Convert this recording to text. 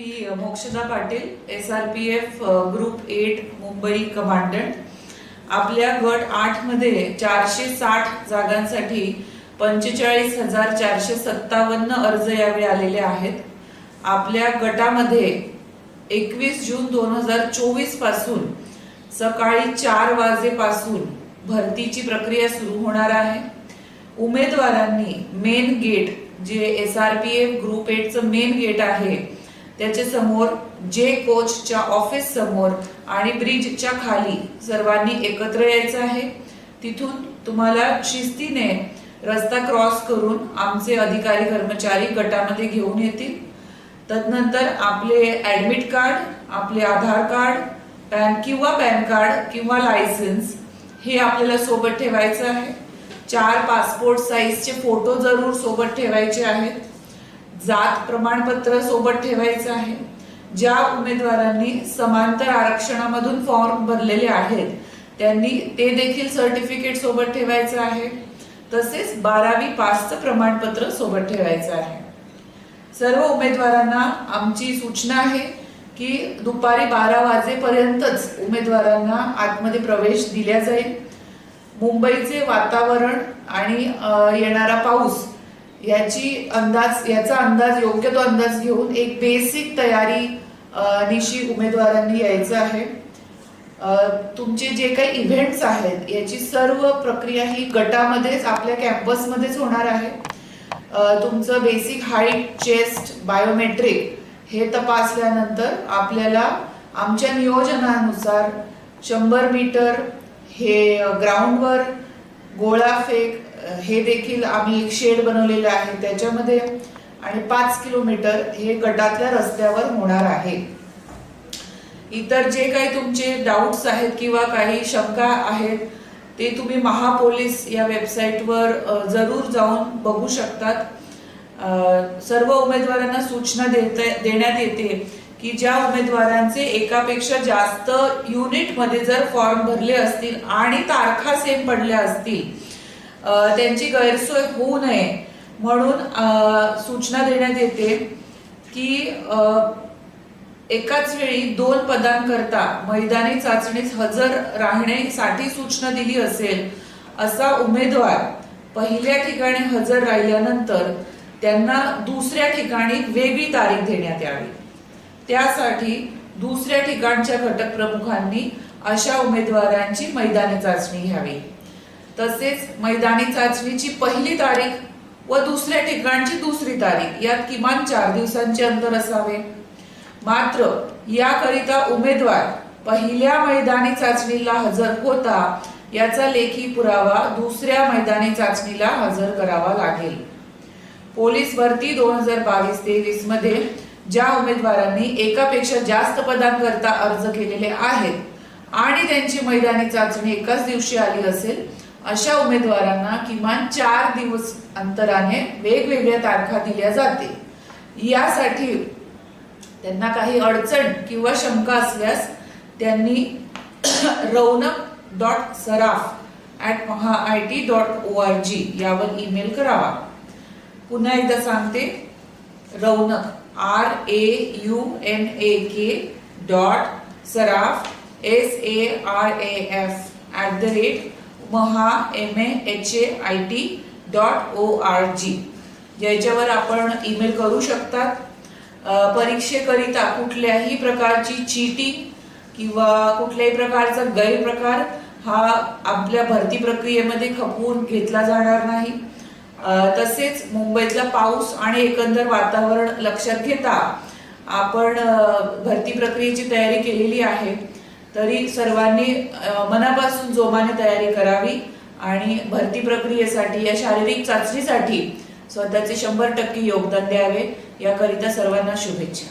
मी Mokshada Patil S R P F group eight Mumbai commandant आपल्या गट आठमध्ये चारशे साठ जागांसाठी पंचेचाळीस हजार चारशे सत्तावन्न अर्ज यावेळी आलेले आहेत. आपल्या गटामध्ये एकवीस जून दोन हजार चोवीसपासून सकाळी चार वाजेपासून भरतीची प्रक्रिया सुरू होणार आहे. उमेदवारांनी मेन गेट जे S R P F group एटचं main gate आहे त्याच्यासमोर जे कोचच्या ऑफिस समोर आणि ब्रिजच्या खाली सर्वांनी एकत्र यायचं आहे. तिथून तुम्हाला शिस्तीने रस्ता क्रॉस करून आमचे अधिकारी कर्मचारी गटामध्ये घेऊन येतील. तदनंतर आपले ऍडमिट कार्ड आपले आधार कार्ड पॅन किंवा पॅन कार्ड किंवा लायसन्स हे आपल्याला सोबत ठेवायचं आहे. चार पासपोर्ट साईजचे फोटो जरूर सोबत ठेवायचे आहेत. जात प्रमाणपत्र सोबत ठेवायचं आहे. ज्या उमेदवारांनी समांतर आरक्षणामधून फॉर्म भरलेले आहेत त्यांनी ते देखील सर्टिफिकेट सोबत ठेवायचं आहे. तसेच बारावी पासचं प्रमाणपत्र सोबत ठेवायचं आहे. सर्व उमेदवारांना आमची सूचना आहे की दुपारी बारा वाजेपर्यंतच उमेदवारांना आतमध्ये प्रवेश दिला जाईल. मुंबईचे वातावरण आणि येणारा पाऊस याची अंदाज याचा अंदाज योग्य तो अंदाज घेऊन एक बेसिक तयारी निशी उमेदवारांनी यायचं आहे. तुमचे जे काही इव्हेंट्स आहेत याची सर्व प्रक्रिया ही गटामध्येच आपल्या कॅम्पसमध्येच होणार आहे. तुमचं बेसिक हाईट चेस्ट बायोमेट्रिक हे तपासल्यानंतर आपल्याला आमच्या नियोजनानुसार शंभर मीटर हे ग्राउंडवर गोळा फेक हे देखील आम्ही एक शेड बनवलेलं आहे त्याच्यामध्ये. आणि पाच किलोमीटर हे गटातल्या रस्त्यावर होणार आहे. इतर जे काही तुमचे डाऊट्स आहेत किंवा काही शंका आहेत ते तुम्ही महापोलीस या वेबसाईटवर जरूर जाऊन बघू शकतात. सर्व उमेदवारांना सूचना देत देण्यात येते. की ज्या उमेदवारांचे एकापेक्षा जास्त युनिटमध्ये जर फॉर्म भरले असतील आणि तारखा सेम पडल्या असतील त्यांची गैरसोय होऊ नये म्हणून सूचना देण्यात येते की एकाच वेळी दोन पदांकरता मैदानी चाचणीस हजर राहण्यासाठी सूचना दिली असेल असा उमेदवार पहिल्या ठिकाणी हजर राहिल्यानंतर त्यांना दुसऱ्या ठिकाणी वेगळी तारीख देण्यात यावी. त्यासाठी दुसऱ्या ठिकाणच्या घटक प्रमुखांनी अशा उमेदवारांची मैदानी चाचणी घ्यावी. तसेच मैदानी चाचणीची पहिली तारीख व दुसऱ्या ठिकाणची दुसरी तारीख यात किमान चार दिवसांचे अंतर असावे. मात्र याकरिता उमेदवार पहिल्या मैदानी चाचणीला हजर होता याचा लेखी पुरावा दुसऱ्या मैदानी चाचणीला हजर करावा लागेल. पोलीस भरती दोन हजार बावीस तेवीसमध्ये ज्या उमेदवारांनी एकापेक्षा जास्त पदांकरता अर्ज केलेले आहेत आणि त्यांची मैदानी चाचणी एकाच दिवशी आली असेल अशा उमेदवारांना किमान चार दिवस अंतराने वेगवेगळ्या तारखा दिल्या जाते यासाठी त्यांना काही अडचण किंवा शंका असल्यास त्यांनी Raunak dot Saraf at Maha I T dot O R G यावर ईमेल करावा. पुन्हा एकदा सांगते Raunak R A U N A K dot Saraf S A R A F at the rate Maha M A H A I T dot O R G याच्यावर आपण email करू शकतात. परीक्षेकरिता कुठल्याही प्रकारची चीटिंग किंवा कुठल्याही प्रकारचा गैरप्रकार हा आपल्या भरती प्रक्रियेमध्ये खपवून घेतला जाणार नाही. तसेच मुंबईतला पाऊस आणि एकंदर वातावरण लक्षात घेता आपण भरती प्रक्रियेची तयारी केलेली आहे. तरी सर्वांनी मनापासून जोमाने तयारी करावी आणि भरती प्रक्रियेसाठी या शारीरिक चाचणीसाठी स्वतःचे शंभर टक्के योगदान द्यावे याकरिता सर्वांना शुभेच्छा.